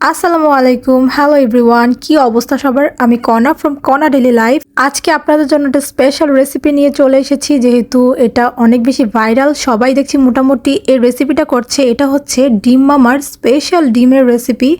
আসসালামু আলাইকুম। Hello everyone কি অবস্থা সবার? আমি Kona from Kona daily life আজকে আপনাদের জন্য একটা স্পেশাল রেসিপি নিয়ে চলে এসেছি, যেহেতু এটা অনেক বেশি ভাইরাল সবাই দেখছি মোটামুটি এই রেসিপিটা করছে। এটা হচ্ছে ডিম মামার স্পেশাল ডিমের রেসিপি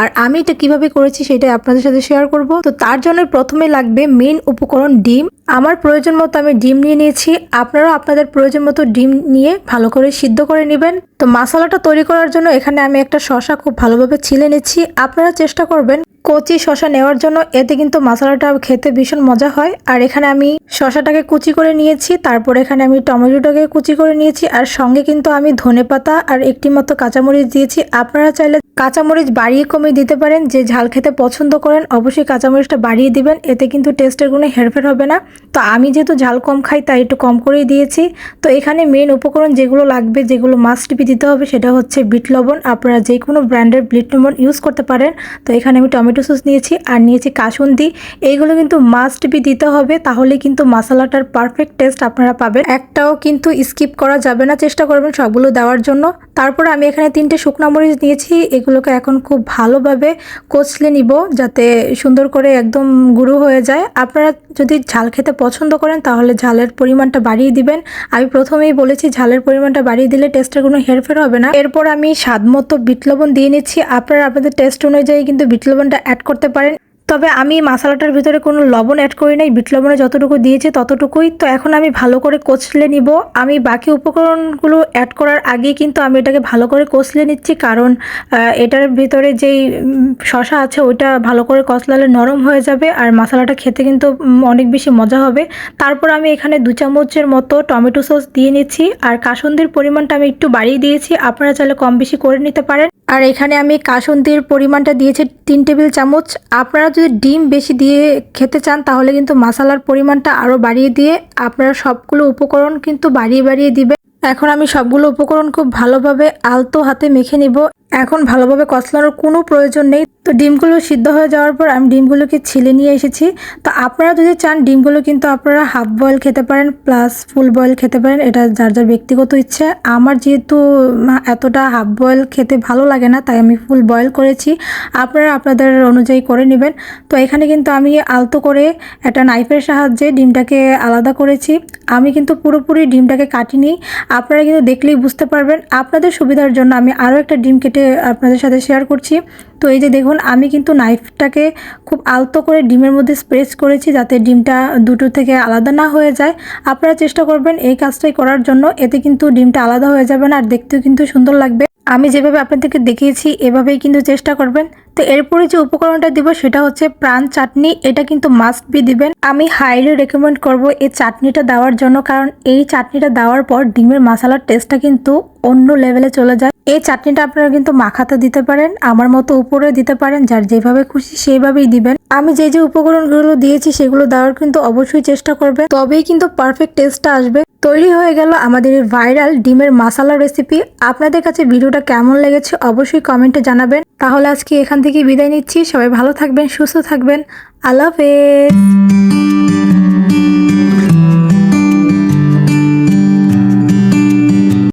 আর আমি এটা কীভাবে করেছি সেটা আপনাদের সাথে শেয়ার করব। তো তার জন্য প্রথমে লাগবে মেন উপকরণ ডিম। আমার প্রয়োজন মতো আমি ডিম নিয়ে নিয়েছি। আপনারাও আপনাদের প্রয়োজন মতো ডিম নিয়ে ভালো করে সিদ্ধ করে নেবেন। তো মশলাটা তৈরি করার জন্য এখানে আমি একটা শশা খুব ভালোভাবে ছিলে নিচ্ছি। আপনারা চেষ্টা করবেন কচি শশা নেওয়ার জন্য এতে কিন্তু মশলাটা খেতে ভীষণ মজা হয়। আর এখানে আমি শশাটাকে কুচি করে নিয়েছি, তারপর এখানে আমি টমেটোটাকে কুচি করে নিয়েছি, আর সঙ্গে কিন্তু আমি ধনেপাতা আর একটি মতো কাঁচামরিচ দিয়েছি। আপনারা চাইলে কাঁচামরিচ বাড়িয়ে কমিয়ে দিতে পারেন, যে ঝাল খেতে পছন্দ করেন, অবশ্যই কাঁচামরিচটা বাড়িয়ে দিবেন, এতে কিন্তু টেস্টের কোনো হেরফের হবে না। তো আমি যেহেতু ঝাল কম খাই, তাই একটু কম করেই দিয়েছি। তো এখানে মেন উপকরণ যেগুলো লাগবে, যেগুলো মাস্ট বি দিতে হবে, সেটা হচ্ছে বিট লবণ। আপনারা যে কোনো ব্র্যান্ডের বিট লবণ ইউজ করতে পারেন। তো এখানে আমি টমেটো সস নিয়েছি আর নিয়েছি কাসুন্দি। এইগুলো কিন্তু মাস্ট বি দিতে হবে, তাহলে কিন্তু মশালাটার পারফেক্ট টেস্ট আপনারা পাবেন। একটাও কিন্তু স্কিপ করা যাবে না, চেষ্টা করবেন সবগুলো দেওয়ার জন্য। তারপর আমি এখানে তিনটে শুকনো মরিচ নিয়েছি, এগুলোকে এখন খুব ভালোভাবে কচলে নিব, যাতে সুন্দর করে একদম গুঁড়ো হয়ে যায়। আপনারা যদি ঝাল খেতে পছন্দ করেন, তাহলে ঝালের পরিমাণটা বাড়িয়ে দিবেন। আমি প্রথমেই বলেছি, ঝালের পরিমাণটা বাড়িয়ে দিলে টেস্টের কোনো হেরফের হবে না। এরপর আমি স্বাদ মতো বিট লবণ দিয়ে নিচ্ছি। আপনারা আপনাদের টেস্ট অনুযায়ী কিন্তু বিট লবণটা অ্যাড করতে পারেন। তবে আমি মশলাটার ভিতরে কোনো লবণ অ্যাড করি নাই, বিট লবণে যতটুকু দিয়েছি ততটুকুই। তো এখন আমি ভালো করে কচলে নিব। আমি বাকি উপকরণগুলো অ্যাড করার আগেই কিন্তু আমি এটাকে ভালো করে কচলে নিচ্ছি, কারণ এটার ভিতরে যেই শশা আছে ওইটা ভালো করে কচলালে নরম হয়ে যাবে আর মশলাটা খেতে কিন্তু অনেক বেশি মজা হবে। তারপর আমি এখানে দু চামচের মতো টমেটো সস দিয়ে নিচ্ছি। আর কাসন্দির পরিমাণটা আমি একটু বাড়িয়ে দিয়েছি। আপনারা চাইলে কম বেশি করে নিতে পারেন। আর এখানে আমি কাসুন্দির পরিমাণটা দিয়েছি তিন টেবিল চামচ। আপনারা যদি ডিম বেশি দিয়ে খেতে চান, তাহলে কিন্তু মশালার পরিমাণটা আরও বাড়িয়ে দিয়ে আপনারা সবগুলো উপকরণ কিন্তু বাড়িয়ে বাড়িয়ে দিবে এখন আমি সবগুলো উপকরণ খুব ভালোভাবে আলতো হাতে মেখে নিব। এখন ভালোভাবে কচলানোর কোনো প্রয়োজন নেই। তো ডিমগুলো সিদ্ধ হয়ে যাওয়ার পর আমি ডিমগুলোকে ছিলে নিয়ে এসেছি। তো আপনারা যদি চান, ডিমগুলো কিন্তু আপনারা হাফ বয়েল খেতে পারেন প্লাস ফুল বয়েল খেতে পারেন, এটা যার যার ব্যক্তিগত ইচ্ছে। আমার যেহেতু এতটা হাফ বয়েল খেতে ভালো লাগে না, তাই আমি ফুল বয়েল করেছি। আপনারা আপনাদের অনুযায়ী করে নেবেন। তো এখানে কিন্তু আমি আলতো করে একটা নাইফের সাহায্যে ডিমটাকে আলাদা করেছি। আমি কিন্তু পুরোপুরি ডিমটাকে কাটিনি। আপনারা কিন্তু দেখলেই বুঝতে পারবেন। আপনাদের সুবিধার জন্য আমি আরও একটা ডিম কেটে আপনাদের সাথে শেয়ার করছি। তো এই যে দেখুন, আমি কিন্তু নাইফটাকে খুব আলতো করে ডিমের মধ্যে স্প্রেস করেছি যাতে ডিমটা দুটো থেকে আলাদা না হয়ে যায়। আপনারা চেষ্টা করবেন এই কাজটাই করার জন্য, এতে কিন্তু ডিমটা আলাদা হয়ে যাবে না আর দেখতেও কিন্তু সুন্দর লাগবে। আমি যেভাবে আপনাদেরকে দেখিয়েছি, এভাবেই কিন্তু চেষ্টা করবেন। তো এরপরে যে উপকরণটা দিব সেটা হচ্ছে প্রাণ চাটনি। এটা কিন্তু মাস্ট বি দিবেন। আমি হাইলি রেকমেন্ড করব এই চাটনিটা দেওয়ার জন্য, কারণ এই চাটনিটা দেওয়ার পর ডিমের মশালার টেস্টটা কিন্তু অন্য লেভেলে চলে যায়। এই চাটনিটা আপনারা কিন্তু মাখাতে দিতে পারেন, আমার মতো উপরে দিতে পারেন, যার যেভাবে খুশি সেইভাবেই দিবেন। আমি যে যে উপকরণগুলো দিয়েছি সেগুলো দেওয়ার কিন্তু অবশ্যই চেষ্টা করবে। তবেই কিন্তু পারফেক্ট টেস্টটা আসবে। তৈরি হয়ে গেল আমাদের এই ভাইরাল ডিমের মাসালা রেসিপি আপনাদের কাছে ভিডিওটা কেমন লেগেছে অবশ্যই কমেন্টে জানাবেন। তাহলে আজকে এখান থেকে বিদায় নিচ্ছি। সবাই ভালো থাকবেন, সুস্থ থাকবেন। আল্লাহ হাফেজ।